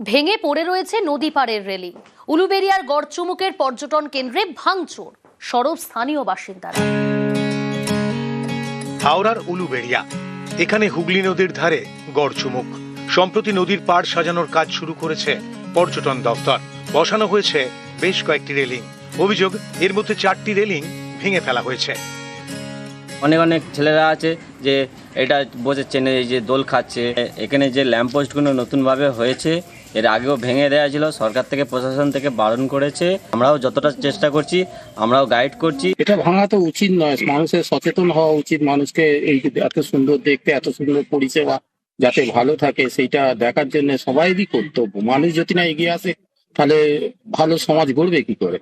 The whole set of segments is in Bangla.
ভেঙে পড়ে রয়েছে নদী পাড়ের রেলিং। উলুবেরিয়ার গড়চুমুকের পর্যটন কেন্দ্রে ভাঙচুর সরব স্থানীয় বাসিন্দারা। হাওড়ার উলুবেড়িয়া এখানে হুগলি নদীর ধারে গড়চুমুক। সম্প্রতি নদীর পাড় সাজানোর কাজ শুরু করেছে পর্যটন দপ্তর। বসানো হয়েছে বেশ কয়েকটি রেলিং। অভিযোগ এর মধ্যে চারটি রেলিং ভেঙে ফেলা হয়েছে। অনেক অনেক ছেলেরা আছে যে এটা বসে চেনে এই যে দোল খাচ্ছে। এখানে যে ল্যাম্প পোস্টগুলো নতুনভাবে হয়েছে এর আগেও ভেঙে দেওয়া ছিল সরকার থেকে প্রশাসন থেকে বারণ করেছে। আমরাও যতটা চেষ্টা করছি আমরাও গাইড করছি। এটা ভাঙা তো উচিত নয় মানুষের সচেতন হওয়া উচিত মানুষকে এই এত সুন্দর দেখতে এত সুন্দর পরিষেবা যাতে ভালো থাকে সেইটা দেখার জন্য সবাইরই কর্তব্য। মানুষ যদি না এগিয়ে আসে তাহলে ভালো সমাজ গড়বে কি করে?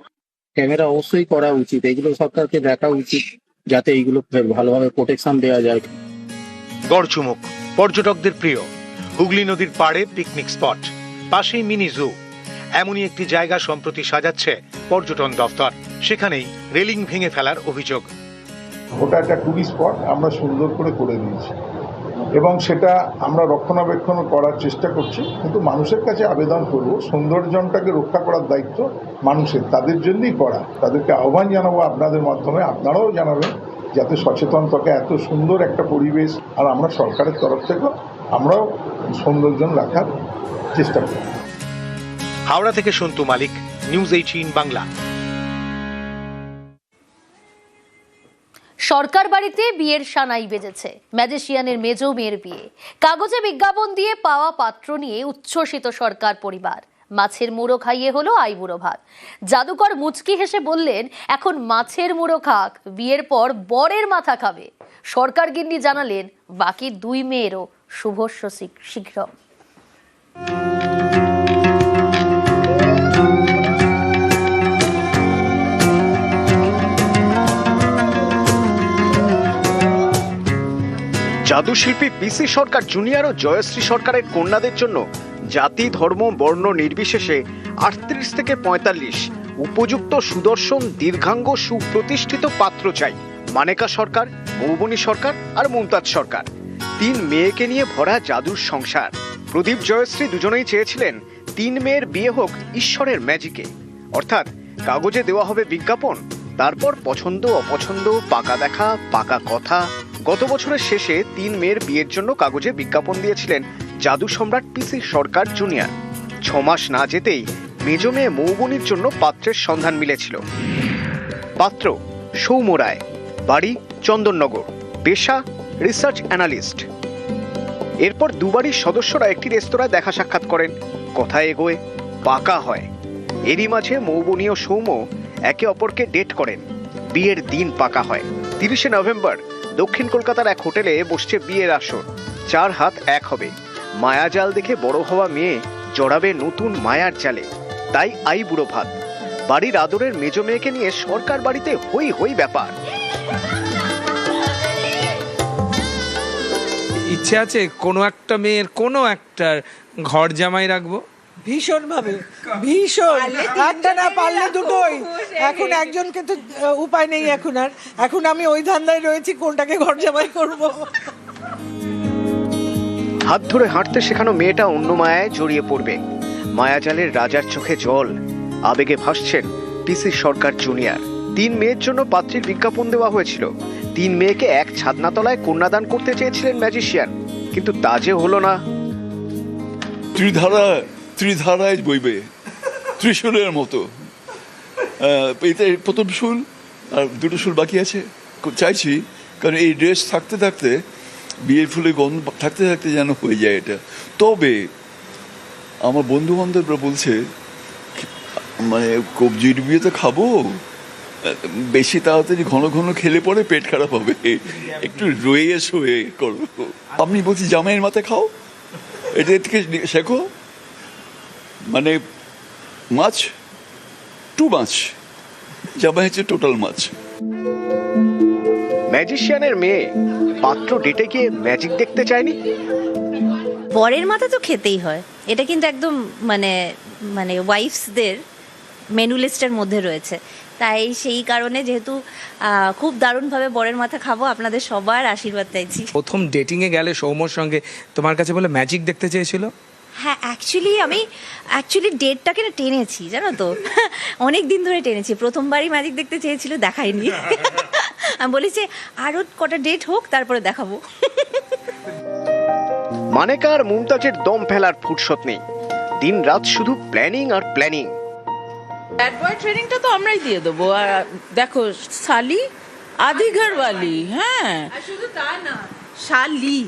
ক্যামেরা অবশ্যই করা উচিত এগুলো সরকারকে দেখা উচিত যাতে এইগুলো ভালোভাবে প্রোটেকশন দেওয়া যায়। গড়চুমুক পর্যটকদের প্রিয় হুগলি নদীর পাড়ে পিকনিক স্পট পাশেই মিনি জু এমনই একটি জায়গা সম্প্রতি সাজাচ্ছে পর্যটন দফতর। সেখানেই রেলিং ভেঙে ফেলার অভিযোগ। ওটা একটা টুরিস্ট স্পট, আমরা সুন্দর করে করে দিয়েছি। এবং সেটা আমরা রক্ষণাবেক্ষণ করার চেষ্টা করছি, কিন্তু মানুষের কাছে আবেদন করব সৌন্দর্যটাকে রক্ষা করার দায়িত্ব মানুষের, তাদের জন্যই করা। তাদেরকে আহ্বান জানাব আপনাদের মাধ্যমে, আপনারাও জানাবেন, যাতে সচেতন থাকে এত সুন্দর একটা পরিবেশ, আর আমরা সরকারের তরফ থেকে আমরাও সৌন্দর্য রাখার চেষ্টা করি হাওড়া থেকে সন্তু মালিক নিউজ এইটিন বাংলা। সরকার বাড়িতে বিয়ের সানাই বেজেছে। ম্যাজিশিয়ানের মেজ মেয়ের বিয়ে। কাগজে বিজ্ঞাপন দিয়ে পাওয়া পাত্র নিয়ে উচ্ছ্বসিত সরকার পরিবার। মাছের মুড়ো খাইয়ে হলো আইবুড়ো ভাত। জাদুকর মুচকি হেসে বললেন এখন মাছের মুড়ো খাক বিয়ের পর বরের মাথা খাবে। সরকার গিন্নি জানালেন বাকি দুই মেয়েরও শুভস্য শীঘ্র- শীঘ্র জাদুশিল্পী পিসি সরকার জুনিয়র ও জয়শ্রী সরকারের কন্যাদের জন্য জাতি, ধর্ম, বর্ণ নির্বিশেষে আটত্রিশ থেকে পঁয়তাল্লিশ উপযুক্ত সুদর্শন, দীর্ঘাঙ্গ, সুপ্রতিষ্ঠিত পাত্র চাই। মানেকা সরকার, মৌবনী সরকার আর মুমতাজ সরকার। তিন মেয়েকে নিয়ে ভরা জাদুর সংসার। প্রদীপ জয়শ্রী দুজনেই চেয়েছিলেন তিন মেয়ের বিয়ে হোক ঈশ্বরের ম্যাজিকে। অর্থাৎ কাগজে দেওয়া হবে বিজ্ঞাপন, তারপর পছন্দ, অপছন্দ, পাকা দেখা, পাকা কথা। গত বছরের শেষে তিন মেয়ের বিয়ের জন্য কাগজে বিজ্ঞাপন দিয়েছিলেন জাদু সম্রাট পিসি সরকার জুনিয়র। ছ মাস না যেতেই মেজ মেয়ে মৌবনির জন্য পাত্রের সন্ধান মিলেছিল। পাত্র, সৌম্য রায়, বাড়ি চন্দননগর, পেশা, রিসার্চ অ্যানালিস্ট। এরপর দুবারই সদস্যরা একটি রেস্তোরাঁয় দেখা সাক্ষাৎ করেন। কথা এগোয় পাকা হয়। এরই মাঝে মৌবনী ও সৌম্য একে অপরকে ডেট করেন। বিয়ের দিন পাকা হয়। তিরিশে নভেম্বর, দক্ষিণ কলকাতার এক হোটেলে বসছে বিয়ের আসর। চার হাত এক হবে। মায়াজাল দেখে বড় হওয়া মেয়ে জড়াবে নতুন মায়ার জালে। তাই আই বুড়ো ভাত। বাড়ির আদরের মেজ মেয়েকে নিয়ে সরকার বাড়িতে হই হই ব্যাপার। ইচ্ছে আছে কোনো একটা মেয়ের কোনো একটার ঘর জামাই রাখব? ভীষণ। ভাবে ভীষণ একটা না পারলে দুটোই। এখন একজনকে তো আহ, উপায় নেই এখন আর। এখন আমি ওই ধান্দায় রয়েছি কোনটাকে ঘর জামাই করব। হাত ধরে হাঁটতে শেখানো মেয়েটা অন্য মায়ায় জড়িয়ে পড়বে। মায়াজালের রাজার চোখে জল। আবেগে ভাসছেন পিসি সরকার জুনিয়র। তিন মেয়ের জন্য পাত্রীর বিজ্ঞাপন দেওয়া হয়েছিল। তিন মেয়েকে এক ছাদনাতলায় কন্যাদান করতে চেয়েছিলেন ম্যাজিশিয়ান, কিন্তু তা যে হলো না। ত্রিধারা ত্রিধারায় বইবে, ত্রিশূলের মতো। এতে প্রথম শুল আর দুটো শুল বাকি আছে। চাইছি, কারণ এই ড্রেস থাকতে থাকতে, বিয়ের ফুলে গন্ধ থাকতে থাকতে যেন হয়ে যায় এটা। তবে, আমার বন্ধু বান্ধবরা বলছে মানে কবজির বিয়ে তো খাব? বেশি তাড়াতাড়ি ঘন ঘন খেলে পরে পেট খারাপ হবে। একটু রয়ে শোয়ে করব আপনি বলছি জামাইয়ের মাথায় খাও। এটা থেকে শেখো। মানে মাছ টু মাছ। জামাই হচ্ছে টোটাল মাছ। ম্যাজিশিয়ানের মেয়ে পাত্র ডেটে গিয়ে ম্যাজিক দেখতে চায়নি? বরের মাথা তো খেতেই হয়। এটা কিন্তু একদম মানে মানে ওয়াইফসদের মেনু লিস্টের মধ্যে রয়েছে। তাই সেই কারণে যেহেতু খুব দারুণভাবে বরের মাথা খাব আপনাদের সবার আশীর্বাদ চাইছি। প্রথম ডেটিংয়ে গেলে সৌম্যর সঙ্গে তোমার কাছে বলে ম্যাজিক দেখতে চেয়েছিল? হ্যাঁ অ্যাকচুয়ালি আমি অ্যাকচুয়ালি ডেটটাকে না টেনেছি জানো তো? অনেক দিন ধরে টেনেছি প্রথমবারই ম্যাজিক দেখতে চেয়েছিল দেখায়নি। আমি বলেছি আরও কটা ডেট হোক তারপরে দেখাবো। মানেকার মুমতাজের দম ফেলার ফুরসত নেই। দিন রাত শুধু প্ল্যানিং আর প্ল্যানিং ব্যাড বয় ট্রেনিংটা তো আমরাই দিয়ে দেবো। আর দেখো শালি আদি ঘরওয়ালি হ্যাঁ শুধু তা না শালি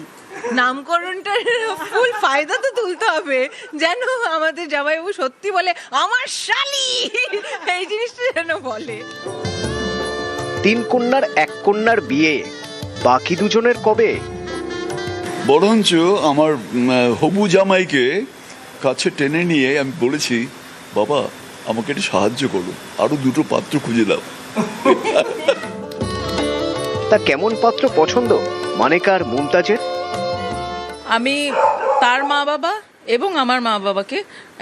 নামকরণটার ফুল ফায়দা তো তুলতে হবে। যেন আমাদের জামাইবাবু সত্যি বলে আমার শালি! এই জিনিসটা যেন বলে। তিন কন্যার এক কন্যার বিয়ে বাকি দুজনের কবে? বরঞ্চ আমার হবু জামাইকে কাছে টেনে নিয়ে আমি বলেছি বাবা আমাকে একটু সাহায্য করো আরও দুটো পাত্র খুঁজে দাও তা কেমন পাত্র পছন্দ? মানেকার মুমতাজের? আমি তার মা বাবা এবং আমার মা বাবাকে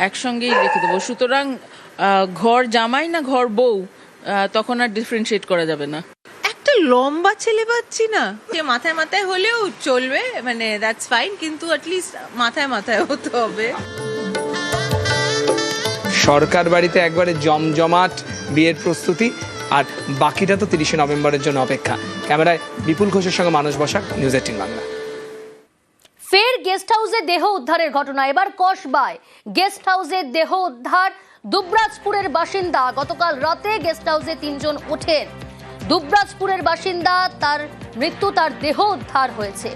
একসঙ্গেই রেখে দেবো। সুতরাং ঘর জামাই না ঘর বউ তখন আর ডিফারেন্সিয়েট করা যাবে না। একটা লম্বা ছেলে পাচ্ছি না। যে মাথায় মাথায় হলেও চলবে মানে দ্যাটস ফাইন কিন্তু অ্যাটলিস্ট মাথায় মাথায় হতে হবে। সরকার বাড়িতে একবারে জমজমাট বিয়ের প্রস্তুতি, আর বাকিটা তো তিরিশে নভেম্বরের জন্য অপেক্ষা। ক্যামেরায় বিপুল ঘোষের সঙ্গে মানুষ বসাক, নিউজ এইটিন বাংলা। ফের গেস্ট হাউসে দেহ উদ্ধারের ঘটনা, এবার কসবায়। গেস্ট হাউসে দেহ উদ্ধার, দুবরাজপুরের বাসিন্দা। গতকাল রাতে গেস্ট হাউসে তিনজন ওঠেন। দুবরাজপুরের বাসিন্দা, তার মৃত্যু, তার দেহ উদ্ধার হয়েছে।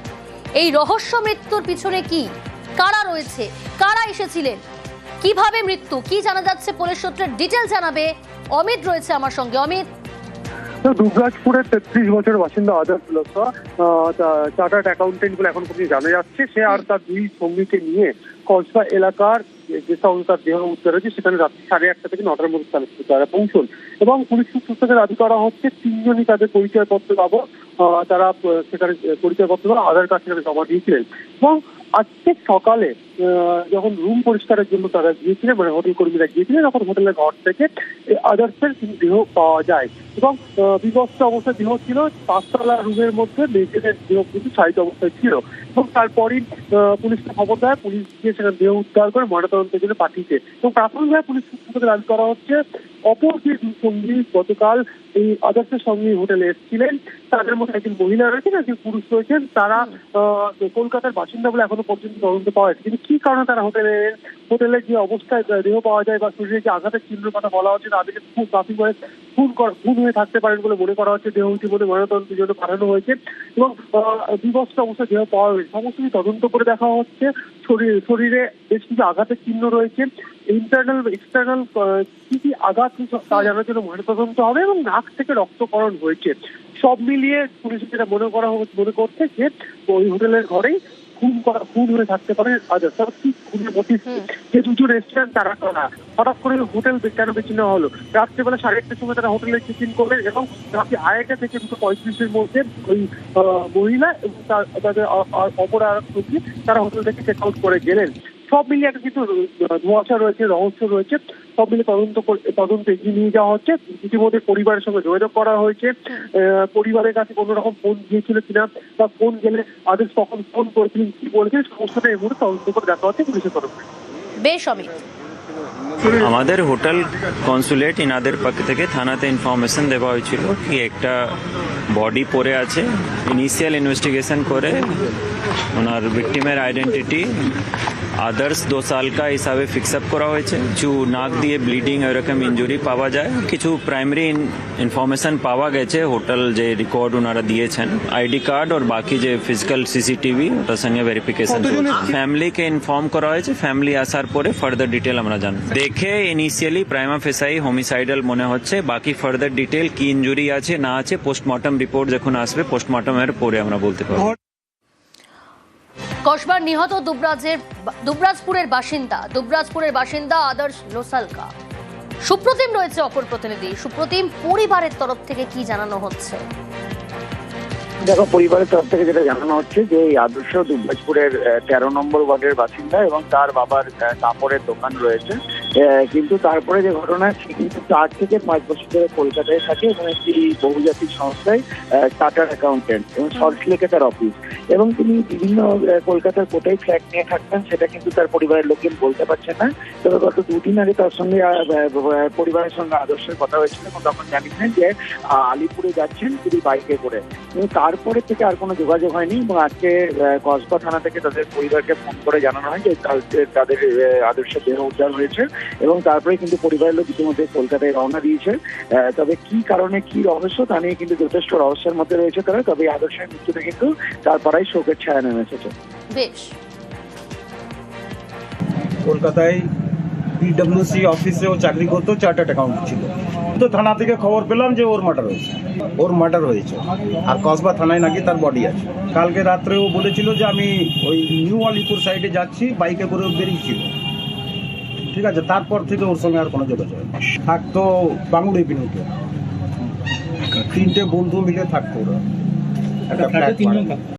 এই রহস্য মৃত্যুর পিছনে কি? কারা রয়েছে? কারা এসেছিলেন? কীভাবে মৃত্যু? কি জানা যাচ্ছে? পুলিশ সূত্রের ডিটেল জানাবে। অমিত রয়েছে আমার সঙ্গে। অমিত? তো দুবরাজপুরের তেত্রিশ বছরের বাসিন্দা আজাদ চার্টার্ড অ্যাকাউন্টেন্ট বলে এখন পর্যন্ত জানা যাচ্ছে। সে আর তার দুই সঙ্গীকে নিয়ে কসবা এলাকার যে হাউস তার দেহ উদ্ধার হয়েছে, সেখানে রাত্রি সাড়ে আটটা থেকে নটার মধ্যে তারা পৌঁছন। এবং পুলিশ সূত্র থেকে দাবি করা হচ্ছে, তিনজনই তাদের পরিচয়পত্র পাবো তারা সেখানে, পরিচয়পত্র আধার কার্ড সেখানে জমা দিয়েছিলেন। এবং আজকে সকালে যখন রুম পরিষ্কারের জন্য তারা গিয়েছিলেন মানে হোটেল কর্মীরা গিয়েছিলেন, তখন হোটেলের ঘর থেকে আদার্সের দেহ পাওয়া যায়। এবং বিভস্ত অবস্থায় দেহ ছিল, পাঁচতলা রুমের মধ্যে মেয়েদের দেহ কিন্তু সাহিত্য অবস্থায় ছিল। এবং তারপরই পুলিশকে খবর দেয় পুলিশ গিয়ে সেখানে দেহ উদ্ধার করে ময়নাতদন্তের জন্য পাঠিয়েছে। এবং প্রাথমিকভাবে পুলিশ সূত্র দাবি করা হচ্ছে অপর যে সঙ্গী গতকাল এই আদার্সের সঙ্গে হোটেলে এসেছিলেন। তাদের মধ্যে একজন মহিলা রয়েছেন, একজন পুরুষ রয়েছেন। তারা কলকাতার বাসিন্দা বলে এখনও পর্যন্ত তদন্ত পাওয়া যাচ্ছে কিন্তু কি কারণে তারা হোটেলে হোটেলে যে অবস্থায় দেহ পাওয়া যায় বা শরীরে যে আঘাতের চিহ্নের কথা বলা হচ্ছে তাদেরকে খুব খুন কর- খুন হয়ে থাকতে পারেন বলে মনে করা হচ্ছে। দেহ ইতিমধ্যে ময়নাতদন্তের জন্য পাঠানো হয়েছে। এবং বিভস্ত অবস্থায় দেহ পাওয়া হয়েছে। সমস্ত তদন্ত করে দেখা হচ্ছে। শরীর, শরীরে বেশ কিছু আঘাতের চিহ্ন রয়েছে। ইন্টারনাল এক্সটার্নাল কি কি আঘাত তা জানার জন্য ময়নাতদন্ত হবে এবং নাক থেকে রক্তকরণ হয়েছে। সব মিলিয়ে পুলিশ যেটা মনে করা মনে করছে যে ওই হোটেলের ঘরেই খুন করা খুন হয়ে থাকতে পারে আচ্ছা কি খুনের মোটিভ যে দুজন এসছেন তারা করা হঠাৎ করে হোটেল কেন বেছে নেওয়া হলো? রাত্রেবেলা সাড়ে একটার সময় তারা হোটেলে চেক ইন করলেন এবং রাত্রি আড়াইটা থেকে দুটো পঁয়ত্রিশের মধ্যে ওই আহ, মহিলা এবং তার- তাদের অপর আর তারা হোটেল থেকে চেক আউট করে গেলেন। সব মিলিয়ে একটা কিন্তু ধোঁয়াশা রয়েছে রহস্য রয়েছে। সব মিলে তদন্ত করে- তদন্ত এগিয়ে নিয়ে যাওয়া হচ্ছে। ইতিমধ্যে পরিবারের সঙ্গে যোগাযোগ করা হয়েছে। পরিবারের কাছে কোনো রকম ফোন গিয়েছিল কিনা বা ফোন গেলে আদেশ কখন ফোন করেছিলেন কি বলেছিলেন সমস্তটা এই মুহূর্তে তদন্ত করে দেখা হচ্ছে পুলিশের তরফে বেশ অমিত। আমাদের হোটেল কনসুলেট ইনাদের পক্ষ থেকে থানাতে ইনফরমেশন দেওয়া হয়েছিল কি একটা বডি পড়ে আছে। ইনিশিয়াল ইনভেস্টিগেশন করে ওনার ভিকটিমের আইডেন্টিটি আদার্স দো সালকা হিসাবে ফিক্স আপ করা হয়েছে। কিছু নাক দিয়ে ব্লিডিং এরকম ইঞ্জুরি পাওয়া যায়। কিছু প্রাইমারি ইনফরমেশন পাওয়া গেছে। হোটেল যে রেকর্ড ওনারা দিয়েছেন। আইডি কার্ড আর বাকি যে ফিজিক্যাল সিসিটিভি ওটার সঙ্গে ভেরিফিকেশন ফ্যামিলিকে ইনফর্ম করা হয়েছে। ফ্যামিলি আসার পরে ফার্দার ডিটেল আমরা জানব। দেখে ইনিশিয়ালি প্রাইমা ফেসাই হোমিসাইডাল মনে হচ্ছে। বাকি ফার্দার ডিটেল কি ইঞ্জুরি আছে না আছে পোস্টমর্টম রিপোর্ট যখন আসবে পোস্টমর্টমের পরে আমরা বলতে পারব। কসবার নিহত দুবরাজের দুবরাজপুরের বাসিন্দা দুবরাজপুরের বাসিন্দা আদর্শ লোসালকা সুপ্রতিম রয়েছে অপর প্রতিনিধি। সুপ্রতিম, পরিবারের তরফ থেকে কি জানানো হচ্ছে? দেখো, পরিবারের তরফ থেকে যেটা জানানো হচ্ছে যে, এই আদর্শ দুবরাজপুরের তেরো নম্বর ওয়ার্ডের বাসিন্দা এবং তার বাবার কাপড়ের দোকান রয়েছে। কিন্তু তারপরে যে ঘটনা সে কিন্তু চার থেকে পাঁচ বছর ধরে কলকাতায় থাকে এবং একটি বহুজাতিক সংস্থায় চার্টার অ্যাকাউন্টেন্ট এবং সল্টলেকে তার অফিস এবং তিনি বিভিন্ন কলকাতার কোটায় ফ্ল্যাট নিয়ে থাকতেন সেটা কিন্তু তার পরিবারের লোকজন বলতে পারছেন না। তবে গত দুদিন আগে তার সঙ্গে পরিবারের সঙ্গে আদর্শের কথা হয়েছিল এবং তখন জানিয়েছেন যে আলিপুরে যাচ্ছেন তিনি বাইকে করে। তারপরে থেকে আর কোনো যোগাযোগ হয়নি এবং আজকে কসবা থানা থেকে তাদের পরিবারকে ফোন করে জানানো হয় যে কালকে তাদের আহ, আদর্শের দেহ উদ্ধার হয়েছে। এবং তারপরে কিন্তু পরিবারের লোক ইতিমধ্যে কলকাতায় রওনা দিয়েছে। তবে কি কারণে কি রহস্য তা নিয়ে কিন্তু যথেষ্ট রহস্যের মধ্যে রয়েছে তারা তবে এই আদর্শের মৃত্যুতে কিন্তু তার পাড়ায় শোকের ছায়া নেমে এসেছে। বেশ। কলকাতায় পিডব্লিউসি অফিসে ও চাকরি করতো চার্টার্ড অ্যাকাউন্ট ছিল। তো থানা থেকে খবর পেলাম যে ওর মার্ডার হয়েছে। ওর মার্ডার হয়েছে। আর কসবা থানায় নাকি তার বডি আছে। কালকে রাত্রে ও বলেছিল যে আমি ওই নিউ আলিপুর সাইডে যাচ্ছি বাইকে করে ও বেরিয়েছিল। ঠিক আছে তারপর থেকে ওর সঙ্গে আর কোনো যোগাযোগ। থাকতো বাংলি বিনুতে তিনটে বন্ধু মিলে থাকতো ওরা। একটা ফ্ল্যাট